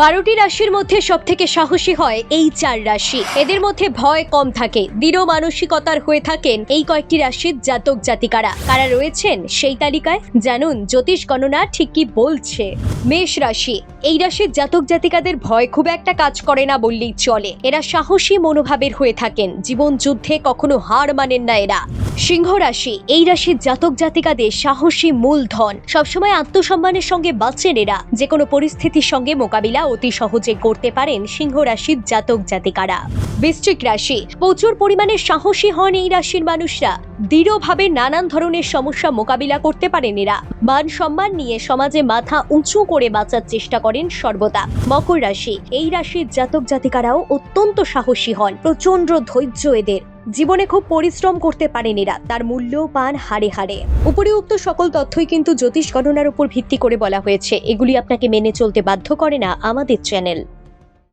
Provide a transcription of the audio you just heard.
বারোটি রাশির মধ্যে সব থেকে সাহসী হয় এই চার রাশি। এদের মধ্যে ভয় কম থাকে, দৃঢ় মানসিকতার হয়ে থাকেন এই কয়েকটি রাশির জাতক জাতিকারা। কারা রয়েছেন সেই তালিকায়? জানুন, জ্যোতিষ গণনা ঠিক কি বলছে? মেষ রাশি, এই রাশির জাতক জাতিকাদের ভয় খুব একটা কাজ করে না বললেই চলে। এরা সাহসী মনোভাবের হয়ে থাকেন, জীবন যুদ্ধে কখনো হার মানেন না এরা। সিংহ রাশি, এই রাশির জাতক জাতিকাদের সাহসী মূলধন সবসময় আত্মসম্মানের সঙ্গে বাঁচেন এরা। যে কোনো পরিস্থিতির সঙ্গে মোকাবিলা অতি সহজে করতে পারেন সিংহ রাশির জাতক জাতিকারা। বৃশ্চিক রাশি, প্রচুর পরিমাণে সাহসী হন এই রাশির মানুষরা। দৃঢ়ভাবে নানান ধরনের সমস্যা মোকাবিলা করতে পারেন এরা। মান সম্মান নিয়ে সমাজে মাথা উঁচু করে বাঁচার চেষ্টা করেন সর্বদা। মকর রাশি, এই রাশির জাতক জাতিকারাও অত্যন্ত সাহসী হন। প্রচণ্ড ধৈর্য এদের। জীবনে খুব পরিশ্রম করতে পারেন এরা। তার মূল্য পান হারে হারে উপরিউক্ত সকল তথ্যই কিন্তু জ্যোতিষ গণনার উপর ভিত্তি করে বলা হয়েছে। এগুলি আপনাকে মেনে চলতে বাধ্য করে না আমাদের চ্যানেল।